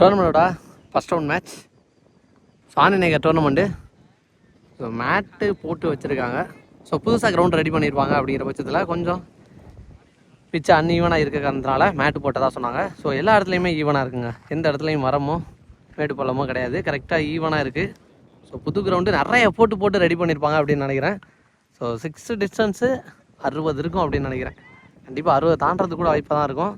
டோர்னமெண்ட்டோட first round match சாணிநேகர் tournament so மேட்டு போட்டு வச்சுருக்காங்க. ஸோ புதுசாக கிரவுண்ட் ரெடி பண்ணியிருப்பாங்க அப்படிங்கிற பட்சத்தில் கொஞ்சம் பிச்சு அன்ஈவனாக இருக்கிறதுனால மேட்டு போட்டதாக சொன்னாங்க. ஸோ எல்லா இடத்துலையுமே ஈவனாக இருக்குங்க. எந்த இடத்துலையும் மரமோ மேடு பள்ளமோ கிடையாது. கரெக்டாக ஈவனாக இருக்குது ஸோ புது கிரவுண்டு நிறைய போட்டு போட்டு ரெடி பண்ணியிருப்பாங்க அப்படின்னு நினைக்கிறேன். ஸோ சிக்ஸ் டிஸ்டன்ஸு அறுபது இருக்கும் அப்படின்னு நினைக்கிறேன். கண்டிப்பாக அறுபது தாண்டறது கூட வாய்ப்பாக தான் இருக்கும்.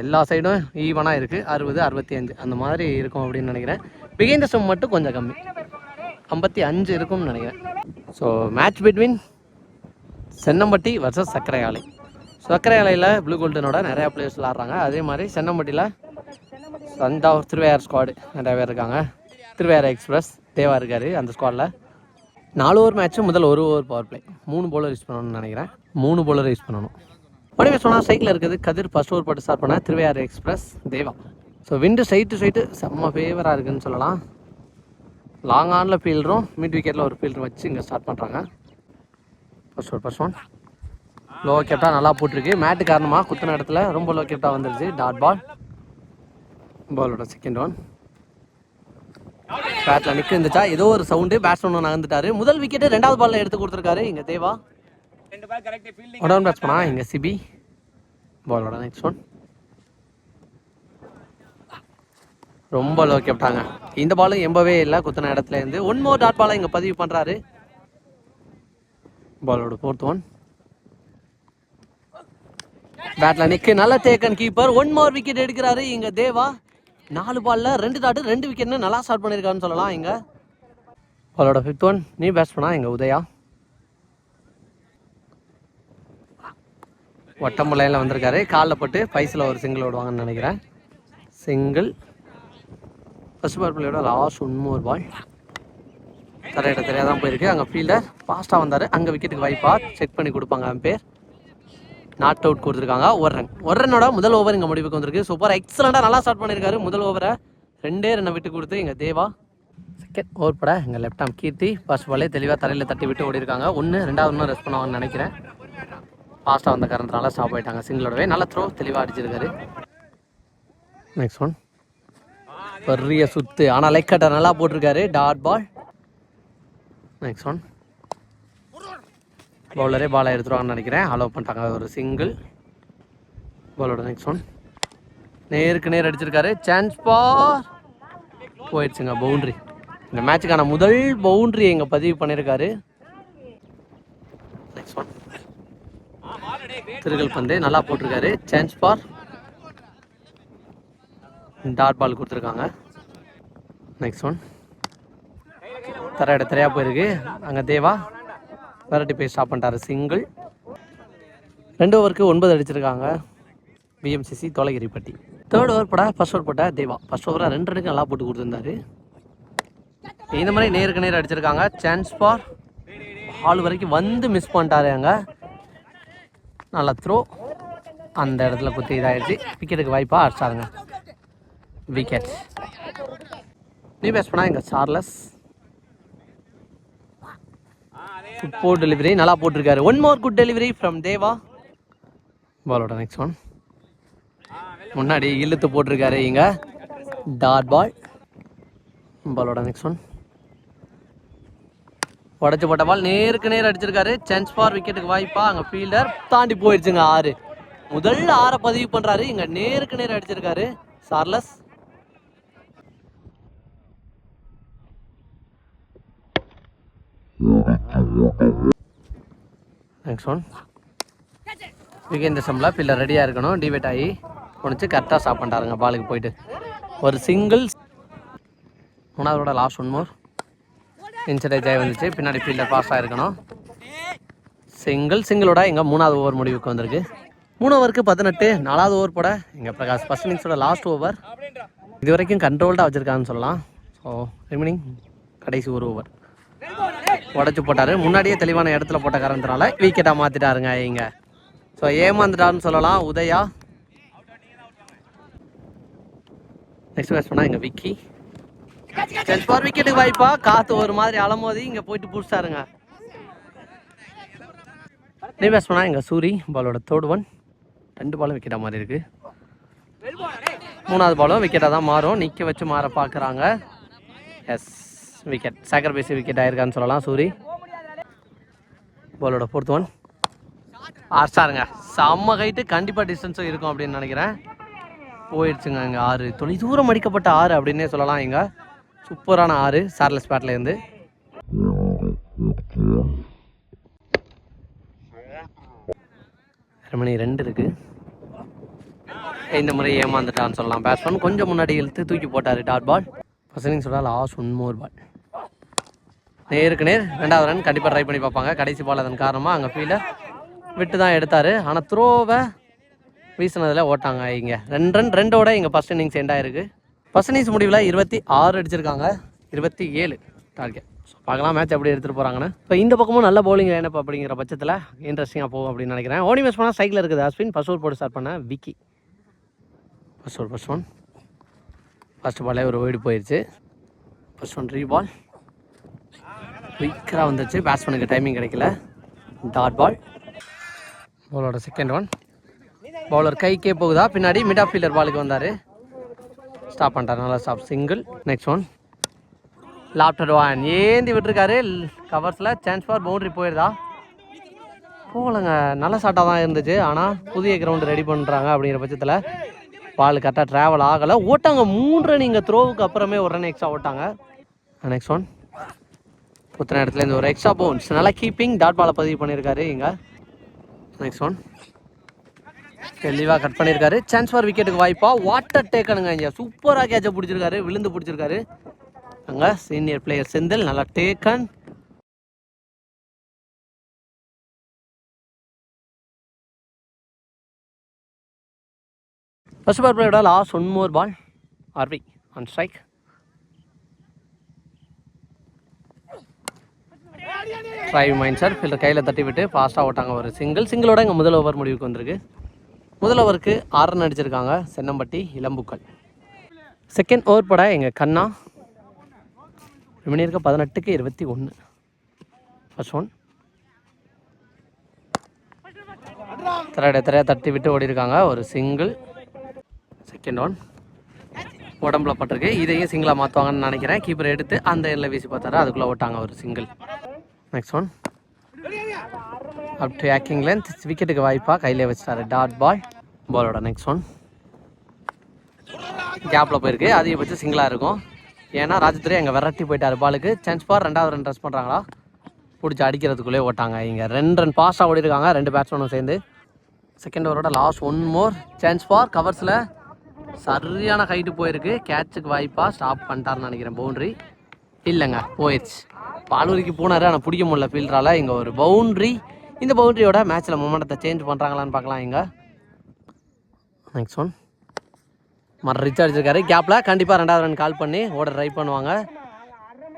எல்லா சைடும் ஈவனாக இருக்குது அறுபது அறுபத்தி அஞ்சு அந்த மாதிரி இருக்கும் அப்படின்னு நினைக்கிறேன். பிகைந்த சம் மட்டும் கொஞ்சம் கம்மி. ஐம்பத்தி அஞ்சு இருக்கும்னு நினைக்கிறேன். So match between Chennampatti versus சர்க்கரை ஆலை சர்க்கரை ஆலையில் ப்ளூ கோல்டனோட நிறையா பிளேயர்ஸ் விளாட்றாங்க அதே மாதிரி சென்னம்பட்டியில் சந்தா திருவையார் ஸ்குவாடு நிறையா பேர் இருக்காங்க. திருவையார் எக்ஸ்பிரஸ் தேவா இருக்கார் அந்த ஸ்குவாடில் நாலு ஓவர் மேட்ச்சு முதல் ஒரு ஓவர் பவர் பிளே மூணு போலர் யூஸ் பண்ணணும்னு நினைக்கிறேன். மூணு போலர் யூஸ் பண்ணணும். வடிவே சொன்னால் சைக்கிள் இருக்குது கதிர் ஃபர்ஸ்ட் ஓவர் போட்டு ஸ்டார்ட் பண்ண Thiruvaiyar express Deva. So wind side side செம்ம ஃபேவராக இருக்குன்னு சொல்லலாம். லாங் ஆனில் ஃபீல்டரும் மிட் விக்கெட்டில் ஒரு ஃபீல்டர் வச்சு இங்கே ஸ்டார்ட் பண்ணுறாங்க first over first one low கேப்டா நல்லா போட்டிருக்கு. மேட்டு காரணமாக குத்தின இடத்துல ரொம்ப லோ கேப்டா வந்துருச்சு. டாட் பால் பாலோட செகண்ட் ஒன் பேட்டில் நிற்க இருந்துச்சா? ஏதோ ஒரு சவுண்டு பேட்ஸ்மேன் நகர்ந்துட்டாரு. முதல் விக்கெட்டு ரெண்டாவது பால்ல எடுத்து கொடுத்துருக்காரு இங்கே தேவா. ஒன் பேட்ஸ்மேனா இங்கே சிபி. பாலோட நெக்ஸ்ட் ஒன் ரொம்ப லோ கேப்டாங்க இந்த பாலும் எம்பவே இல்லை குத்தின இடத்துல இருந்து. ஒன் மோர் டாட் பாலை இங்கே பதிவு பண்ணுறாரு பாலோட ஃபோர்த் ஒன் பேட்ல நிக்கு. நல்ல Thekkan keeper one more wicket எடுக்கிறாரு இங்க தேவா. நாலு பால்ல ரெண்டு டாட்டு ரெண்டு விக்கெட்னு நல்லா ஸ்டார்ட் பண்ணியிருக்காருன்னு சொல்லலாம் இங்க. பாலோட ஃபிஃப்த் ஒன் நீ பேட்ஸ் பண்ணா இங்க உதயா? ஒட்டம்பு லைனில் வந்திருக்காரு. காலில் பட்டு பைஸில் ஒரு சிங்கிள் விடுவாங்கன்னு நினைக்கிறேன். சிங்கிள் ஃபர்ஸ்ட் பால் பிள்ளையோட லாஸ்ட் ஒன் மோர் பால் தரையிட தெரியாதான் தான் போயிருக்கு. அங்கே ஃபீல்டர் ஃபாஸ்ட்டாக வந்தார். அங்கே விக்கெட்டுக்கு வாய்ப்பா செக் பண்ணி கொடுப்பாங்க பேர். நாட் அவுட் கொடுத்துருக்காங்க. ஒரு ரன் ஒரு ரன்னோட முதல் ஓவர் இங்கே முடிவுக்கு வந்திருக்கு. சூப்பர் எக்ஸலண்டாக நல்லா ஸ்டார்ட் பண்ணியிருக்காரு முதல் ஓவரை ரெண்டே ரன்னை விட்டு கொடுத்து இங்கே தேவா. செகண்ட் ஓவர் பட இங்கே லெஃப்ட் ஆம் கீர்த்தி. ஃபர்ஸ்ட் பாலே தெளிவாக தரையில் தட்டி விட்டு ஓடி இருக்காங்க ஒன்று ரெண்டாவது ரெஸ்ட் பண்ணுவாங்கன்னு நினைக்கிறேன். ஃபாஸ்ட்டாக வந்த காரணத்தினால ஸ்டாப் ஆயிட்டாங்க. சிங்கிளோடவே நல்ல த்ரோ தெளிவாக அடிச்சிருக்காரு. நெக்ஸ்ட் ஒன் பெரிய சுத்து. ஆனால் லைக் கட்டர் நல்லா போட்டிருக்காரு. டாட் பால் நெக்ஸ்ட் ஒன் பவுலரே பாலை எடுத்துருவாங்கன்னு நினைக்கிறேன். அலோவ் பண்ணிட்டாங்க. ஒரு சிங்கிள் பாலோட நெக்ஸ்ட் ஒன் நேருக்கு நேர் அடிச்சிருக்காரு. சான்ஸ் பார் போயிடுச்சுங்க. பவுண்ட்ரி இந்த மேட்சுக்கான முதல் பவுண்ட்ரி இங்கே பதிவு பண்ணியிருக்காரு நெக்ஸ்ட் ஒன் திருகல் பந்து நல்லா போட்டிருக்காரு. சான்ஸ் பார் டாட் பால் கொடுத்துருக்காங்க. நெக்ஸ்ட் ஒன் தர இட போயிருக்கு. அங்கே தேவா விரட்டி போய் ஸ்டாப் பண்ணிட்டாரு. சிங்கிள் ரெண்டு ஓவருக்கு ஒன்பது அடிச்சிருக்காங்க. பிஎம்சிசி தோலகிரிப்பட்டி தேர்ட் ஓவர் போட ஃபர்ஸ்ட் ஓவர் போட்ட தேவா. ஃபர்ஸ்ட் ஓவராக ரெண்டு ரெண்டுக்கு நல்லா போட்டு கொடுத்துருந்தாரு. இந்த மாதிரி நேருக்கு நேர் அடிச்சிருக்காங்க. சான்ஸ் ஃபார் ஹால் வரைக்கும் வந்து மிஸ் பண்ணிட்டாரு அங்கே. நல்லா த்ரோ அந்த இடத்துல குத்தி இதாகிடுச்சு விக்கெட்டுக்கு வாய்ப்பாக அடிச்சாருங்க விக்கெட் நீ பேஸ் பண்ணா இங்கே சார்லஸ் சூப்பர் டெலிவரி நல்லா போட்டிருக்காரு. One more good delivery from Deva பாலோட நெக்ஸ்ட் ஒன் முன்னாடி இழுத்து போட்டிருக்காரு இங்கே. டாட் பால் பாலோட நெக்ஸ்ட் ஒன் உடச்சு போட்ட பால் நேருக்கு நேர் அடிச்சிருக்காரு. சான்ஸ் ஃபார் விக்கெட்டுக்கு வாய்ப்பா அங்க ஃபீல்டர் தாண்டி போயிடுச்சுங்க ஆறு. முதல் ஆறை பதிவு பண்றாரு. இங்க நேருக்கு நேர் அடிச்சிருக்காரு. சார்லஸ். நெக்ஸ்ட் ஒன் விகேந்திர சம்பளா ஃபீல்டர் ரெடியாக இருக்கணும். டிவேட் ஆகி முடிச்சு கரெக்டாக ஸ்டாப் பண்ணிட்டாருங்க. பாலுக்கு போயிட்டு. ஒரு சிங்கிள் மூணாவதோட லாஸ்ட் ஒன் மோர் இன்சைட் ஜெய் வந்துச்சு. பின்னாடி ஃபீல்டர் ஃபாஸ்ட்டாக இருக்கணும். சிங்கிள் சிங்கிளோட எங்கள் மூணாவது ஓவர் முடிவுக்கு வந்திருக்கு. மூணு ஓவருக்கு பதினெட்டு நாலாவது ஓவர் போட எங்கள் பிரகாஷ் ஃபர்ஸ்ட் இன்னிங்ஸோட லாஸ்ட் ஓவர் இது வரைக்கும் கண்ட்ரோல்டாக வச்சுருக்காங்கன்னு சொல்லலாம். ஸோ ரிமைனிங் கடைசி ஒரு ஓவர் உடச்சி போட்டார். முன்னாடியே தெளிவான இடத்துல போட்ட காரணத்தினால விக்கெட்டாக மாற்றிட்டாருங்க இங்கே. ஸோ ஏமாந்துட்டாருன்னு சொல்லலாம். உதயா. நெக்ஸ்ட் பேட்ஸ் பண்ணால் எங்கள் விக்கி. சென்ஸ் விக்கெட்டுக்கு வாய்ப்பா. காற்று ஒரு மாதிரி அலமோதி இங்கே போயிட்டு பிடிச்சாருங்க நீ பேட்ஸ் எங்க சூரி. பாலோட தேர்ட் ஒன் ரெண்டு பாலும் விக்கெட்டா மாதிரி இருக்கு. மூணாவது பாலும் விக்கெட்டாக தான் மாறும். நிற்க வச்சு மாற பார்க்குறாங்க எஸ் விக்கெட் சாக்ரிஃபைஸ் விக்கெட் ஆயிருக்கான்னு சொல்லலாம் சூரி. பாலோட ஃபோர்த் ஒன் ஆர்ஸ்டாருங்க செம்ம ஹைட்டு கண்டிப்பாக டிஸ்டன்ஸும் இருக்கும் அப்படின்னு நினைக்கிறேன். போயிடுச்சுங்க இங்கே ஆறு. தொலை தூரம் அடிக்கப்பட்ட ஆறு அப்படின்னே சொல்லலாம் இங்கே. சூப்பரான ஆறு சார்லஸ் பேட்லேருந்து மணி ரெண்டு இருக்கு. இந்த முறை ஏமாந்துட்டான்னு சொல்லலாம். பேட்ஸ்மேன் கொஞ்சம் முன்னாடி இழுத்து தூக்கி போட்டார் டாட் பால் ஃபர்ஸ்ட் சொல்ல லாஸ்ட் ஒன் மோர் பால் நேருக்கு நேர் ரெண்டாவது ரன் கண்டிப்பாக ட்ரை பண்ணி பார்ப்பாங்க. கடைசி பால் அதன் காரணமாக அங்கே ஃபீல்டர் விட்டு தான் எடுத்தார். ஆனால் த்ரோவை வீசினதில் ஓட்டாங்க இங்கே. ரெண்டு ரன் ரெண்டோட இங்கே ஃபஸ்ட் இன்னிங்ஸ் எண்டாயிருக்கு ஆயிருக்கு முடிவில் இருபத்தி ஆறு அடிச்சிருக்காங்க. இருபத்தி ஏழு டார்கெட் ஸோ பார்க்கலாம் மேட்ச் எப்படி எடுத்துகிட்டு போகிறாங்கன்னு இப்போ இந்த பக்கமும் நல்ல பவுலிங் லைனப் அப்படிங்கிற பட்சத்தில் இன்ட்ரெஸ்டிங்காக போகும் அப்படின்னு நினைக்கிறேன். ஓடி மிஸ் பண்ணால் சைக்கிள் இருக்குது அஸ்வின் ஃபர்ஸ்ட் ஓவர் போட்டு ஸ்டார்ட் பண்ண Vicky first over first one first பாலே ஒரு ஓடி போயிடுச்சு ஃபர்ஸ்ட் ஒன் ரீ பால் குயிக்கராக வந்துச்சு பேட்ஸ்மேனுக்கு டைமிங் கிடைக்கல. டாட் பால் பாலோட செகண்ட் ஒன் பவுலர் கைக்கே போகுதா? பின்னாடி மிட் ஆஃப் ஃபீல்டர் பாலுக்கு வந்தார். ஸ்டாப் பண்ணிட்டார். நல்லா ஸ்டாப் சிங்கிள் நெக்ஸ்ட் ஒன் லாப்டர் ஒன் ஏந்தி விட்டுருக்காரு. கவர்ஸில் சான்ஸ் ஃபார் பவுண்டரி போயிருதா? போகலங்க. நல்ல ஷாட்டாக தான் இருந்துச்சு. ஆனால் புதிய கிரவுண்டு ரெடி பண்ணுறாங்க அப்படிங்கிற பட்சத்தில் பால் கரெக்டாக ட்ராவல் ஆகலை. ஓட்டாங்க. மூன்று ரன் த்ரோவுக்கு அப்புறமே ஒரு ரன் எக்ஸ்ட்ரா ஓட்டாங்க. நெக்ஸ்ட் ஒன் புத்தன இடத்துல இந்த ஒரு எக்ஸ்ட்ரா பவுன்ஸ் நல்லா கீப்பிங் டாட் பாலை பதிவு பண்ணியிருக்காரு இங்கே. நெக்ஸ்ட் ஒன் தெளிவாக கட் பண்ணியிருக்காரு சான்ஸ் ஃபார் விக்கெட்டுக்கு வாய்ப்பா. வாட்டர் டேக்கனுங்க இங்கே. சூப்பராக கேட்சை பிடிச்சிருக்காரு. விழுந்து பிடிச்சிருக்காரு. அங்கே சீனியர் பிளேயர் செந்தில் நல்லா taken first bar பிளேயோட last one more ball RV on strike drive mind sir fielder கையில் தட்டி விட்டு ஃபாஸ்ட்டாக ஓட்டாங்க ஒரு சிங்கிள் சிங்கிளோட இங்கே முதல் ஓவர் முடிவுக்கு வந்திருக்கு. முதல்வருக்கு ஆரன் ஆறு அடிச்சிருக்காங்க சென்னம்பட்டி இளம்புக்கள். செகண்ட் ஓவர் பட எங்கள் கண்ணா. இருக்க பதினெட்டுக்கு இருபத்தி ஒன்று ஃபர்ஸ்ட் ஒன் திரையட திரைய தட்டி விட்டு ஓடி இருக்காங்க ஒரு சிங்கிள் செகண்ட் ஒன் உடம்புல பட்டிருக்கு. இதையும் சிங்கிளாக மாற்றுவாங்கன்னு நினைக்கிறேன். கீப்பர் எடுத்து அந்த எண்ணில் வீசி பார்த்தாரு. அதுக்குள்ளே ஓட்டாங்க ஒரு single next one up to ஆக்கிங் length விக்கெட்டுக்கு வாய்ப்பாக கையிலே வச்சிட்டாரு டாட் பாய் பாலோட நெக்ஸ்ட் ஒன் கேப்பில் போயிருக்கு. அதிகபட்சம் சிங்கிளாக இருக்கும். ஏன்னா ராஜதுரை அங்கே விரட்டி போயிட்டாரு. பாலுக்கு சான்ஸ் பார் ரெண்டாவது ரன் ட்ரெஸ் பண்ணுறாங்களா பிடிச்சி அடிக்கிறதுக்குள்ளே ஓட்டாங்க. இங்கே ரெண்டு ரன் பாஸ்ட்டாக ஓடி இருக்காங்க ரெண்டு பேட்ஸ்மேனும் சேர்ந்து. Second ஓவரோட last one more chance for கவர்ஸில் சரியான ஹைட்டு போயிருக்கு. கேட்சுக்கு வாய்ப்பாக ஸ்டாப் பண்ணிட்டாருன்னு நினைக்கிறேன். பவுண்ட்ரி இல்லைங்க. போயிடுச்சு. பாலூரிக்கு போனார். ஆனால் பிடிக்க முடியல. ஃபீல்டரால் இங்கே ஒரு பவுண்ட்ரி இந்த பவுண்ட்ரியோட மேட்ச்சில் மூமெண்ட்டை சேஞ்ச் பண்ணுறாங்களான்னு பார்க்கலாம் இங்கே. நெக்ஸ்ட் ஒன் மர ரிச் இருக்காரு. கேப்பில் கண்டிப்பாக ரெண்டாவது ரன் கால் பண்ணி ஓட ட்ரை பண்ணுவாங்க.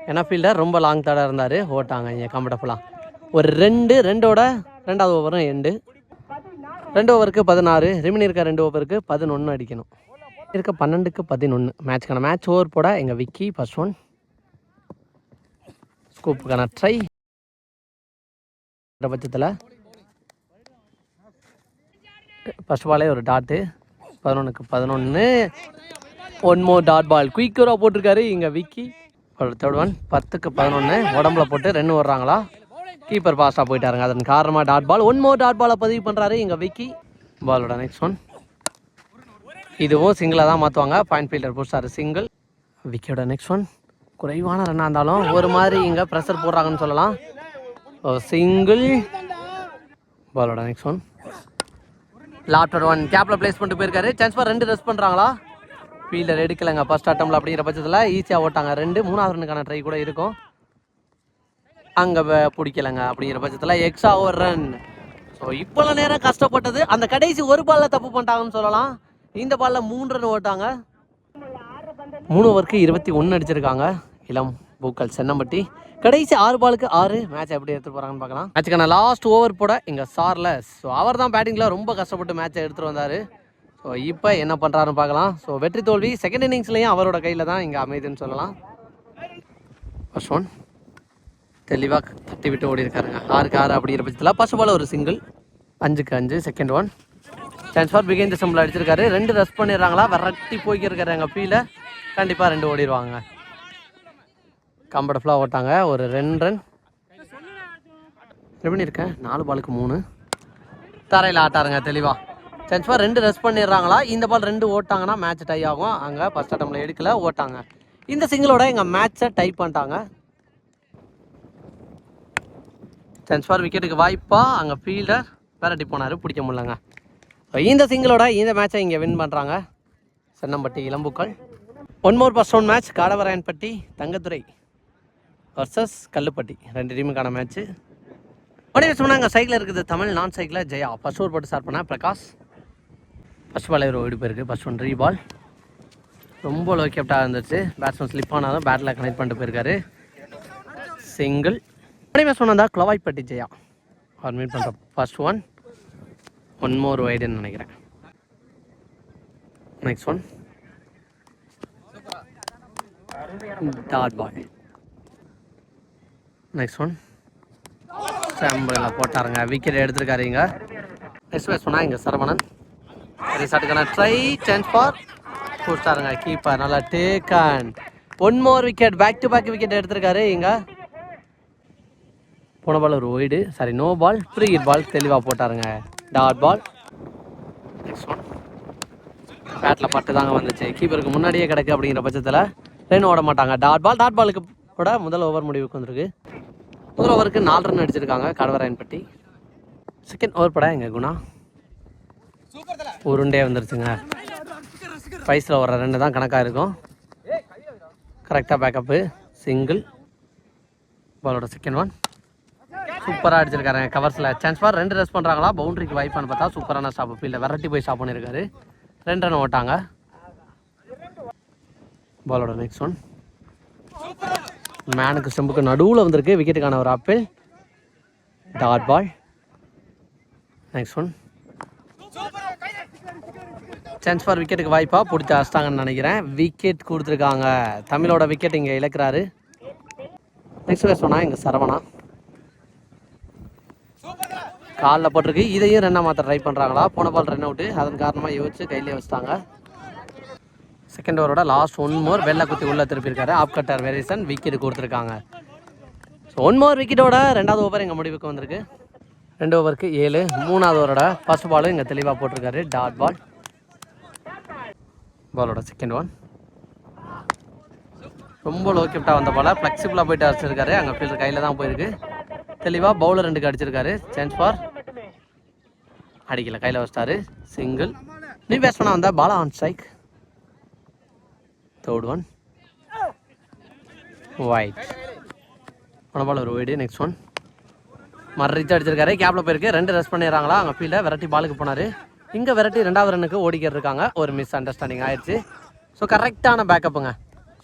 ஏன்னா ஃபீல்டர் ரொம்ப லாங் தடாக இருந்தார். ஓட்டாங்க இங்கே கம்ஃபர்டபுளாக ஒரு ரெண்டு ரெண்டோட ரெண்டாவது ஓவரும் எண்டு ரெண்டு ஓவருக்கு பதினாறு. ரிமினி இருக்க ரெண்டு ஓவருக்கு பதினொன்று அடிக்கணும். இருக்க பன்னெண்டுக்கு பதினொன்று மேட்ச்க்கான மேட்ச் ஓவர் போட எங்கள் விக்கி ஃபர்ஸ்ட் ஒன் ஸ்கூப்புக்கான ட்ரை பட்சத்தில் ஃபர்ஸ்ட் பாலே ஒரு டாட்டு பதினொன்றுக்கு பதினொன்று ஒன் மோர் டாட் பால் குயிக்கராக போட்டிருக்காரு. இங்கே விக்கி தேர்ட் ஒன் பத்துக்கு பதினொன்று உடம்புல போட்டு ரெண்டு வர்றாங்களா கீப்பர் பாஸ்டாக போயிட்டாருங்க. அதன் காரணமாக dot ball one more dot பாலை பதிவு பண்ணுறாரு இங்கே விக்கி பாலோட நெக்ஸ்ட் ஒன் இதுவும் சிங்கிளாக தான் மாற்றுவாங்க பாயிண்ட் ஃபீல்டர் புடிச்சாரு. சிங்கிள் விக்கியோட நெக்ஸ்ட் ஒன் குறைவான ரன்னாக இருந்தாலும் ஒரு மாதிரி இங்கே ப்ரெஷர் போடுறாங்கன்னு சொல்லலாம். சிங்கிள் பாலோட நெக்ஸ்ட் ஒன் லாப்டர் ஒன் கேப்பில் பிளேஸ் பண்ணிட்டு போயிருக்காரு. சான்ஸ் பார் ரெண்டு ரெஸ்ட் பண்ணுறாங்களா ஃபீல்டர் எடுக்கலைங்க. ஃபர்ஸ்ட் அட்டம்ல அப்படிங்கிற பட்சத்தில் ஈஸியாக ஓட்டாங்க. ரெண்டு மூணாவது ரனுக்கான ட்ரை கூட இருக்கும். அங்கே பிடிக்கலைங்க அப்படிங்கிற பட்சத்தில் எக்ஸ்ட்ரா ஓவர் ரன் ஸோ இவ்வளோ நேரம் கஷ்டப்பட்டது. அந்த கடைசி ஒரு பாலில் தப்பு பண்ணிட்டாங்கன்னு சொல்லலாம். இந்த பாலில் மூணு ரன் ஓட்டாங்க. மூணு ஓவருக்கு இருபத்தி ஒன்று அடிச்சிருக்காங்க. இளம் பூக்கள் சென்னம்பட்டி. கடைசி ஆறு பாலுக்கு ஆறு மேட்ச் எப்படி எடுத்துகிட்டு போகிறாங்கன்னு பார்க்கலாம். மேட்சுக்கான லாஸ்ட் ஓவர் போட இங்கே சார்ல. ஸோ அவர் தான் பேட்டிங்கில் ரொம்ப கஷ்டப்பட்டு மேட்சை எடுத்துட்டு வந்தார். ஸோ இப்போ என்ன பண்ணுறாருன்னு பார்க்கலாம். ஸோ வெற்றி தோல்வி செகண்ட் இன்னிங்ஸ்லையும் அவரோட கையில் தான் இங்கே அமைதுன்னு சொல்லலாம். ஃபர்ஸ்ட் ஒன் தெளிவாக தட்டி விட்டு ஓடி இருக்காருங்க. ஆறுக்கு ஆறு அப்படிங்கிற பட்சத்தில் ஃபர்ஸ்ட் பால் ஒரு சிங்கிள் அஞ்சுக்கு அஞ்சு செகண்ட் ஒன் சான்ஸ் ஃபார் பிகைன் சிம்பிள் அடிச்சிருக்காரு. ரெண்டு ரெஸ்ட் பண்ணிடுறாங்களா. விரட்டி போய்க்கிருக்காரு எங்கள் ஃபீல கண்டிப்பாக ரெண்டு ஓடிடுவாங்க. கம்ஃபர்டபுளாக ஓட்டாங்க. ஒரு ரெண்டு ரன் எப்படி இருக்கேன் நாலு பாலுக்கு மூணு. தரையில் ஆட்டாருங்க தெளிவாக சான்ஸ் ஃபார் ரெண்டு ரெஸ்ட் பண்ணிடுறாங்களா? இந்த பால் ரெண்டு ஓட்டாங்கன்னா மேட்ச் டை ஆகும். அங்கே ஃபஸ்ட் அட்டம்ல எடுக்கல ஓட்டாங்க. இந்த சிங்கிளோட எங்கள் மேட்ச்சை டை பண்ணிட்டாங்க. சான்ஸ் ஃபார் விக்கெட்டுக்கு வாய்ப்பா? அங்கே ஃபீல்டர் விரட்டி போனார் பிடிக்க முடியலங்க. இந்த சிங்கிளோட இந்த மேட்சை இங்கே வின் பண்ணுறாங்க Chennampatti இளம்புக்கள். One more first one match Kadavarayanpatti Thangathurai. Versus Kalluppatti. ரெண்டு டீமுக்கான மேட்ச்சு உடனே சொன்னாங்க சைக்கிளில் இருக்குது தமிழ் நான் சைக்கிளில் ஜெயா. ஃபர்ஸ்ட் ஓவர் போட்டு ஸ்டார்ட் பண்ணேன் பிரகாஷ். ஃபர்ஸ்ட் பால் ஒரு ஓடி போயிருக்கு. ஃபர்ஸ்ட் ஒன் ரீ பால் ரொம்ப லோ கேப்டாக இருந்துச்சு. பேட்ஸ்மேன் ஸ்லிப் ஆனாலும் பேட்டில் கனெக்ட் பண்ணிட்டு போயிருக்காரு. சிங்கிள் உடனே சொன்னதா குளவாய்ப்பட்டி ஜெயா. அவர் மீட் பண்ணுறோம் ஃபர்ஸ்ட் ஒன் ஒன் மோர் வைடுன்னு நினைக்கிறேன். Next one dot ball next one சாம்பிளில் போட்டாருங்க. விக்கெட் எடுத்திருக்காருங்க. நெக்ஸ்ட் பேஸ் பண்ணால் இங்கே சரவணன். ரிசார்ட்டுக்கான ட்ரை சான்ஸ் ஃபார் கொடுத்தாருங்க. கீப்பர் நல்லா take and one more wicket back to back wicket எடுத்திருக்காரு இங்கே. போன பால் ஒரு wide sorry no ball free ball தெளிவாக போட்டாருங்க. டாட் பால் நெக்ஸ்ட் ஒன் பேட்டில் பட்டு தாங்க வந்துச்சு. கீப்பருக்கு முன்னாடியே கிடக்கு அப்படிங்கிற பட்சத்தில் ரெயின் ஓட மாட்டாங்க. டாட் பால் டாட் பாலுக்கு கூட முதல் ஓவர் முடிவுக்கு வந்திருக்கு. முதல் ஓவருக்கு நாலு ரன் அடிச்சிருக்காங்க கடவராயன்பட்டி. செகண்ட் ஓவர் படம் எங்கள் குணா. உருண்டே வந்துருச்சுங்க. ஃபைஸில் வர ரெண்டு தான் கணக்காக இருக்கும். கரெக்டாக பேக்கப்பு சிங்கிள் பாலோட செகண்ட் ஒன் சூப்பராக அடிச்சிருக்காருங்க கவர்ஸில் சான்ஸ் பார் ரெண்டு ரெஸ் பண்ணுறாங்களா பவுண்ட்ரிக்கு வாய்ப்பான்னு பார்த்தா சூப்பரான ஸ்டாப் ஃபீல்டில் விரட்டி போய் ஸ்டாப் பண்ணியிருக்காரு ரெண்டு ரன் ஓட்டாங்க. பாலோட நெக்ஸ்ட் ஒன் மேனுக்கு ஸ்டெம்புக்கு நடுவில் வந்திருக்கு விக்கெட்டுக்கான ஒரு apple dot ball next one chance for விக்கெட்டுக்கு வாய்ப்பா பிடிச்ச அஸ்தாங்கன்னு நினைக்கிறேன். விக்கெட் கொடுத்துருக்காங்க. தமிழோட விக்கெட் இங்கே இழக்கிறாரு. நெக்ஸ்ட் பேர் சொன்னால் இங்கே சரவணா. காலில் போட்டிருக்கு. இதையும் ரன்னா மாற்ற ட்ரை பண்ணுறாங்களா போன பால் ரன் அவுட்டு அதன் காரணமாக யோசிச்சு கையிலே வச்சுட்டாங்க. செகண்ட் ஓவரோட லாஸ்ட் ஒன் மோர் வெள்ளை குத்தி உள்ளே திருப்பியிருக்காரு. ஆப் கட்டர் வெரிசன் விக்கெட் கொடுத்துருக்காங்க. ஸோ ஒன் மோர் விக்கெட்டோட ரெண்டாவது ஓவர் எங்கள் முடிவுக்கு வந்திருக்கு. ரெண்டு ஓவருக்கு ஏழு. மூணாவது ஓவரோட ஃபர்ஸ்ட் பாலும் இங்கே தெளிவாக போட்டிருக்காரு டாட் பால் பாலோட செகண்ட் ஒன் ரொம்ப லோ கிஃப்டாக வந்த பால ஃப்ளெக்சிபிளாக போயிட்டு அடிச்சிருக்காரு. அங்கே ஃபீல்டர் கையில் தான் போயிருக்கு. தெளிவாக பவுலர் ரெண்டுக்கு அடிச்சிருக்காரு. சான்ஸ் ஃபார் அடிக்கல. கையில் வச்சிட்டாரு. சிங்கிள் நீ பேட்ஸ்மேனாக வந்தால் Bala on strike third one wide மனபால் ஒரு ஒயிடு நெக்ஸ்ட் ஒன் மறைச்சு அடிச்சிருக்காரு. கேப்பில் போயிருக்கு. ரெண்டு ரெஸ்ட் பண்ணிடுறாங்களா? அங்கே ஃபீல்டில் விரட்டி பாலுக்கு போனார். இங்கே விரட்டி ரெண்டாவது ரன்னுக்கு ஓடிக்கிட்டு இருக்காங்க ஒரு மிஸ் அண்டர்ஸ்டாண்டிங் ஆயிடுச்சு ஸோ கரெக்டான பேக்கப்புங்க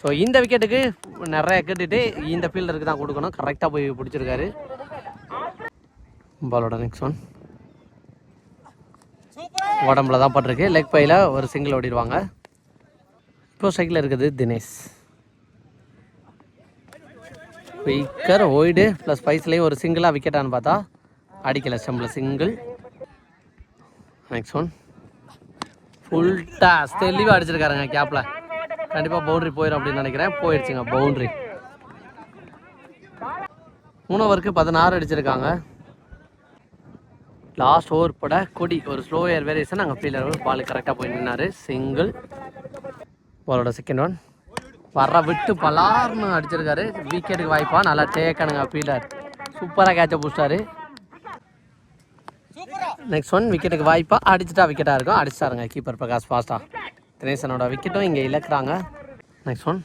ஸோ இந்த விக்கெட்டுக்கு நிறைய கட்டிட்டு இந்த ஃபீல்டருக்கு தான் கொடுக்கணும். கரெக்டாக போய் பிடிச்சிருக்காரு. பாலோட நெக்ஸ்ட் ஒன் உடம்புல தான் பட்டிருக்கு. லெக் பையில் ஒரு சிங்கிள் ஓடிடுவாங்க. இப்போ சைக்கிள் இருக்குது தினேஷ். குயிக்கர் ஒய்டு ப்ளஸ் ஸ்பைஸ்லேயும் ஒரு சிங்கிளாக விக்கெட்டான்னு பார்த்தா அடிக்கல ஸ்டம்பில் single next one full toss தெளிவாக அடிச்சிருக்காருங்க கேப்பில் கண்டிப்பாக பவுண்டரி போயிடும் அப்படின்னு நினைக்கிறேன். போயிடுச்சுங்க பவுண்ட்ரி மூணு ஓவருக்கு பதினாறு அடிச்சிருக்காங்க. லாஸ்ட் ஓவர் பட கொடி ஒரு ஸ்லோ ஏர் வேரியேஷன் அங்கே ஃபீல்டர் பால் கரெக்டாக போய் நின்னாரு. சிங்கிள் பாலோட செகண்ட் ஒன் வர்ற விட்டு பலார்னு அடிச்சிருக்காரு. விக்கெட்டுக்கு வாய்ப்பா. நல்லா டேக்கணுங்க ஃபீல்டர் சூப்பராக கேட்ச பிடிச்சாரு நெக்ஸ்ட் ஒன் விக்கெட்டுக்கு வாய்ப்பா. அடிச்சுட்டா விக்கெட்டாக இருக்கும். அடிச்சிட்டாருங்க கீப்பர் பிரகாஷ் ஃபாஸ்டா தினேசனோட விக்கெட்டும் இங்கே இழக்கிறாங்க. நெக்ஸ்ட் ஒன்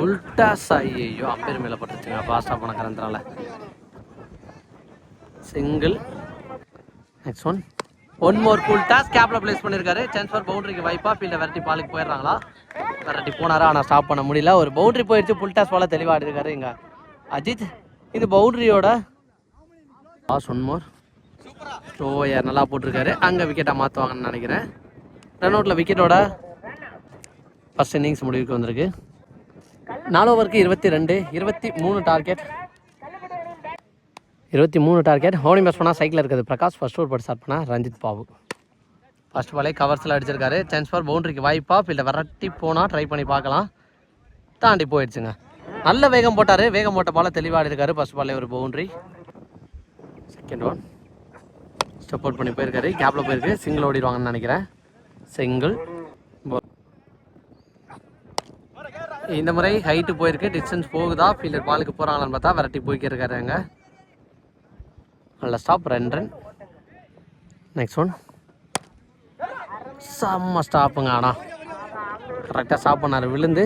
உல்டா ஐயோ அப்பேர் மேலே பட்டுச்சுங்க ஃபாஸ்ட்டாக போன கரந்தனால single next one one more cool toss கேப்ல பிளேஸ் பண்ணியிருக்காரு சான்ஸ் ஃபார் பவுண்டரிக்கு வாய்ப்பா ஃபீல்டை விரட்டி பாலுக்கு போயிடுறாங்களா? விரட்டி போனாரா? ஆனால் ஸ்டாப் பண்ண முடியல. ஒரு பவுண்டரி போயிடுச்சு ஃபுல் டாஸ் போல தெளிவாக ஆடிருக்காரு இங்க. அஜித் இது பவுண்டரியோட பாஸ் ஒன் மோர் ஸ்லோயர் நல்லா போட்டிருக்காரு. அங்கே விக்கெட்டை மாற்றுவாங்கன்னு நினைக்கிறேன். ரன் அவுட்டில் விக்கெட்டோட ஃபர்ஸ்ட் இன்னிங்ஸ் முடிவுக்கு வந்திருக்கு. நாலு ஓவருக்கு இருபத்தி ரெண்டு இருபத்தி மூணு டார்கெட் இருபத்தி மூணு டார்கெட் ஹோனி பேஸ் பண்ணால் சைக்கிள் இருக்குது. பிரகாஷ் ஃபர்ஸ்ட் ஓவர் போட்டு ஸ்டார்ட் பண்ணால் ரஞ்சித் பாபு. ஃபர்ஸ்ட் பாலே கவர்ஸில் அடிச்சிருக்காரு. சான்ஸ் ஃபார் பவுண்டரிக்கு வாய்ப்பா. இல்லை விரட்டி போனால் ட்ரை பண்ணி பார்க்கலாம். தாண்டி போயிடுச்சுங்க. நல்ல வேகம் போட்டார். வேகம் போட்ட பால தெளிவாக இருக்காரு ஃபர்ஸ்ட் பாலே ஒரு boundary second one step out பண்ணி போயிருக்காரு. கேப்பில் போயிருக்கு. சிங்கிள் ஓடிடுவாங்கன்னு நினைக்கிறேன். சிங்கிள் இந்த முறை ஹைட்டு போயிருக்கு. டிஸ்டன்ஸ் போகுதா? ஃபீல்டர் பாலுக்கு போகிறாங்களான்னு பார்த்தா விரட்டி போய்க்கிருக்காரு அங்கே. நல்ல ஸ்டாப் ரெண்டு ரன் நெக்ஸ்ட் ஒன் செம்ம ஸ்டாப்புங்க ஆனால் கரெக்டாக ஸ்டாப் பண்ணார் விழுந்து.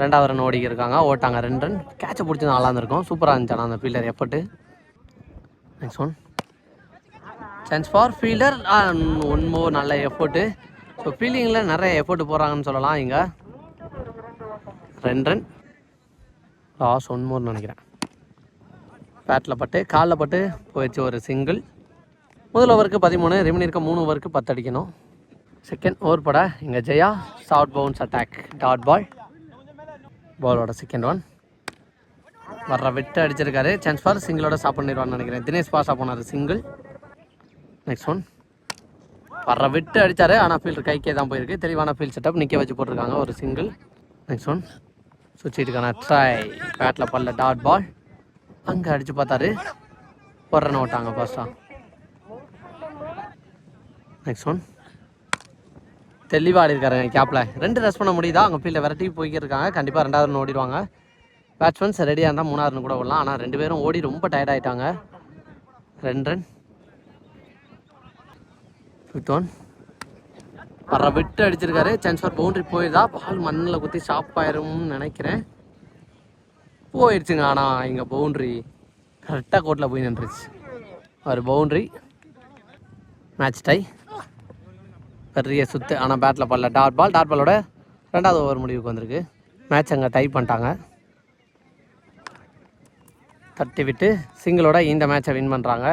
ரெண்டாவது ரன் ஓடிக்க இருக்காங்க ஓட்டாங்க ரெண்டு ரன் கேட்சை பிடிச்சி நல்லா இருந்திருக்கும். சூப்பராக இருந்துச்சு ஆனால் அந்த fielder எப்பட்டு next one chance for fielder one more நல்ல எஃபோர்ட்டு ஸோ ஃபீல்டிங்கில் நிறைய எஃபோர்ட் போடுறாங்கன்னு சொல்லலாம் இங்கே. ரெண்டு ரன் லாஸ் ஒன் மோர்னு நினைக்கிறேன். பேட்டில் பட்டு காலில் பட்டு போயிடுச்சு ஒரு சிங்கிள் முதல் ஓவருக்கு பதிமூணு ரிமினி இருக்க மூணு ஓவருக்கு பத்து அடிக்கணும். செகண்ட் ஓவர் பட இங்கே Jaya short bounce attack dot ball பாலோட செகண்ட் ஒன் வர்ற விட்டு அடிச்சிருக்காரு. சான்ஸ் ஃபார் சிங்கிளோட ஸ்டாப் பண்ணிடுவான்னு நினைக்கிறேன். தினேஷ் பாஸ் பண்ணார் சிங்கிள் நெக்ஸ்ட் ஒன் வர்ற விட்டு அடித்தார் ஆனால் ஃபீல்டு கைக்கே தான் போயிருக்கு. தெளிவான ஃபீல்ட் செட்டப் நிற்க வச்சு போட்டிருக்காங்க ஒரு சிங்கிள் நெக்ஸ்ட் ஒன் சுவிட்சிட்டுக்கான ட்ரை பேட்டில் பல்ல டாட் பால் அங்கே அடித்து பார்த்தாரு. ஒரு ரன் ஓட்டாங்க ஃபர்ஸ்டா நெக்ஸ்ட் ஒன் தெளிவாக ஆடி இருக்காரு கேப்பில் ரெண்டு ரஸ் பண்ண முடியுதா? அவங்க ஃபீல்டில் விரட்டி போய்க்கிருக்காங்க. கண்டிப்பாக ரெண்டாவது ரன் ஓடிடுவாங்க. பேட்ஸ்மேன்ஸ் ரெடியாக இருந்தால் மூணாவது கூட விடலாம். ஆனால் ரெண்டு பேரும் ஓடி ரொம்ப டயர்ட் ஆகிட்டாங்க ரெண்டு ரன் ஃபிஃப்த் ஒன் வர விட்டு அடிச்சிருக்காரு. சான்ஸ் ஃபார் பவுண்டரி போயிருதா? பால் மண்ணில் குத்தி ஷாப் ஆயிரும்னு நினைக்கிறேன். போயிடுச்சுங்க ஆனால் இங்கே பவுண்ட்ரி கரெக்டாக கோர்ட்டில் போய் நின்றுச்சு. ஒரு பவுண்ட்ரி மேட்ச் டை பெரிய சுத்து. ஆனால் பேட்டில் பல்ல டாட் பால் டாட் பாலோட ரெண்டாவது ஓவர் முடிவுக்கு வந்திருக்கு. மேட்ச் அங்கே டை பண்ணிட்டாங்க. தட்டி விட்டு சிங்கிளோட இந்த மேட்சை வின் பண்ணுறாங்க